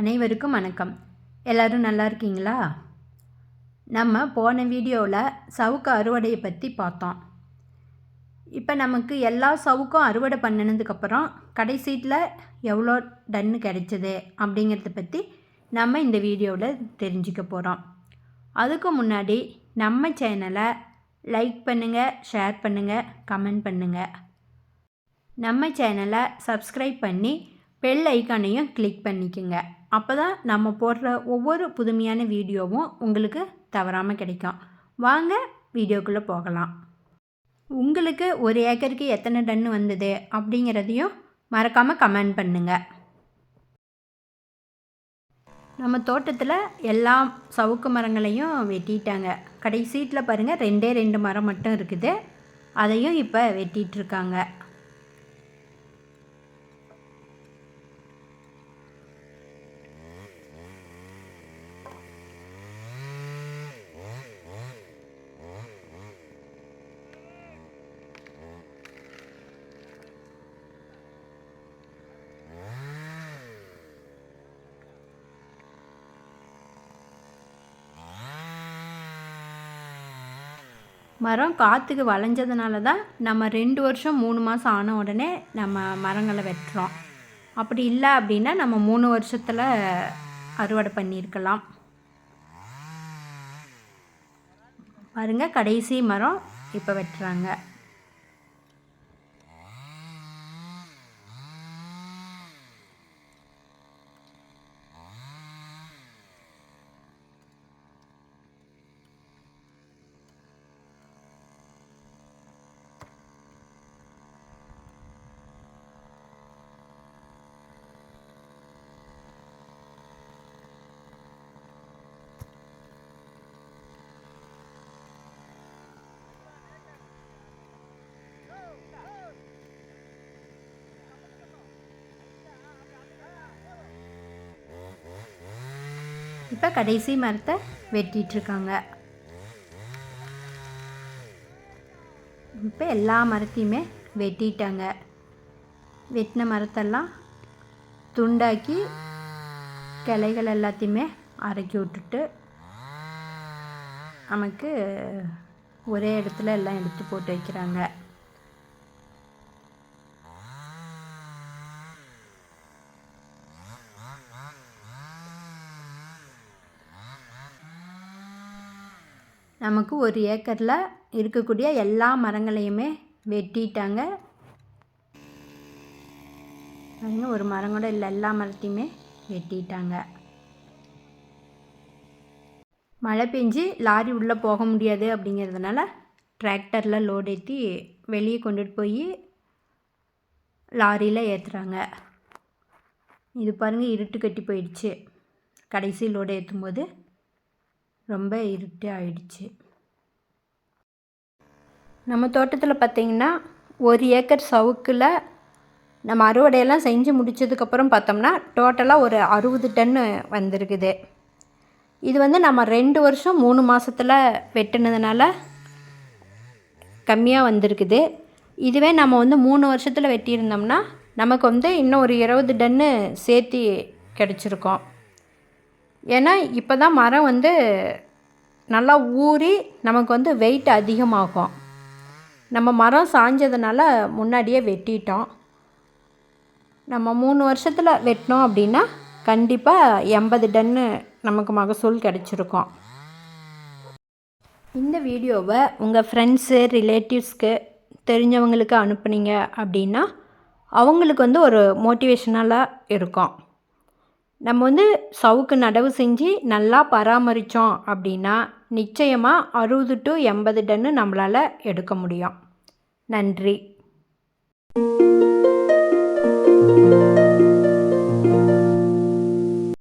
அனைவருக்கும் வணக்கம். எல்லோரும் நல்லா இருக்கீங்களா? நம்ம போன வீடியோவில் சவுக்கு அறுவடையை பற்றி பார்த்தோம். இப்போ நமக்கு எல்லா சவுக்கும் அறுவடை பண்ணினதுக்கப்புறம் கடைசீட்டில் எவ்வளோ டன்னு கிடைச்சது அப்படிங்கிறத பற்றி நம்ம இந்த வீடியோவில் தெரிஞ்சுக்க போகிறோம் அதுக்கு முன்னாடி நம்ம சேனலை லைக் பண்ணுங்கள் ஷேர் பண்ணுங்கள் கமெண்ட் பண்ணுங்கள் நம்ம சேனலை சப்ஸ்கிரைப் பண்ணி பெல் ஐக்கானையும் கிளிக் பண்ணிக்கோங்க. அப்போ தான் நம்ம போடுற ஒவ்வொரு புதுமையான வீடியோவும் உங்களுக்கு தவறாமல் கிடைக்கும். வாங்க வீடியோக்குள்ளே போகலாம். உங்களுக்கு ஒரு ஏக்கருக்கு எத்தனை டன் வந்தது அப்படிங்கிறதையும் மறக்காமல் கமெண்ட் பண்ணுங்கள் நம்ம தோட்டத்தில் எல்லா சவுக்கு மரங்களையும் வெட்டிட்டாங்க. கடைசீட்டில் பாருங்கள் ரெண்டே ரெண்டு மரம் மட்டும் இருக்குது. அதையும் இப்போ வெட்டிகிட்ருக்காங்க மரம் காற்றுக்கு வளைஞ்சதுனால தான் நம்ம ரெண்டு வருஷம் மூணு மாதம் ஆன உடனே நம்ம மரங்களை வெட்டுறோம். அப்படி இல்லை அப்படின்னா நம்ம மூணு வருஷத்தில் அறுவடை பண்ணியிருக்கலாம். பாருங்கள் கடைசி மரம் இப்போ வெட்டுறாங்க. இப்போ கடைசி மரத்தை வெட்டிகிட்ருக்காங்க இப்போ எல்லா மரத்தையுமே வெட்டிட்டாங்க. வெட்டின மரத்தெல்லாம் துண்டாக்கி கிளைகள் எல்லாத்தையுமே அரைக்கி விட்டுட்டு நமக்கு ஒரே இடத்துல எல்லாம் எடுத்து போட்டு வைக்கிறாங்க. நமக்கு ஒரு ஏக்கரில் இருக்கக்கூடிய எல்லா மரங்களையுமே வெட்டிட்டாங்க. பாருங்க ஒரு மரம் கூட இல்லை எல்லா மரத்தையுமே வெட்டிட்டாங்க. மழை பெஞ்சு லாரி உள்ளே போக முடியாது அப்படிங்கிறதுனால டிராக்டரில் லோடு ஏற்றி வெளியே கொண்டுட்டு போய் லாரியில் ஏற்றுறாங்க இது பாருங்கள் இருட்டு கட்டி போயிடுச்சு. கடைசி லோடு ஏற்றும் போது ரொம்ப இருட்டு ஆயிடுச்சு. நம்ம தோட்டத்தில் பார்த்திங்கன்னா ஒரு ஏக்கர் சவுக்கில் நம்ம அறுவடையெல்லாம் செஞ்சு முடித்ததுக்கப்புறம் பார்த்தோம்னா டோட்டலாக ஒரு அறுபது டன்னு வந்திருக்குது. இது வந்து நம்ம ரெண்டு வருஷம் மூணு மாதத்தில் வெட்டினதுனால கம்மியாக வந்திருக்குது. இதுவே நம்ம வந்து மூணு வருஷத்தில் வெட்டியிருந்தோம்னா நமக்கு வந்து இன்னும் ஒரு இருபது டன்னு சேர்த்து கிடச்சிருக்கோம். ஏன்னா இப்போ தான் மரம் வந்து நல்லா ஊறி நமக்கு வந்து வெயிட் அதிகமாகும். நம்ம மரம் சாஞ்சதுனால முன்னாடியே வெட்டிட்டோம். நம்ம மூணு வருஷத்தில் வெட்டினோம் அப்படின்னா கண்டிப்பாக எண்பது டன்னு நமக்கு மகசூல் கிடச்சிருக்கோம். இந்த வீடியோவை உங்கள் ஃப்ரெண்ட்ஸு ரிலேட்டிவ்ஸ்க்கு தெரிஞ்சவங்களுக்கு அனுப்புனீங்க அப்படின்னா அவங்களுக்கு வந்து ஒரு மோட்டிவேஷனலாக இருக்கும். நம்ம வந்து சவுக்கு நடவு செஞ்சு நல்லா பராமரித்தோம் அப்படின்னா நிச்சயமாக அறுபது டு எண்பது டன்னு நம்மளால் எடுக்க முடியும். நன்றி.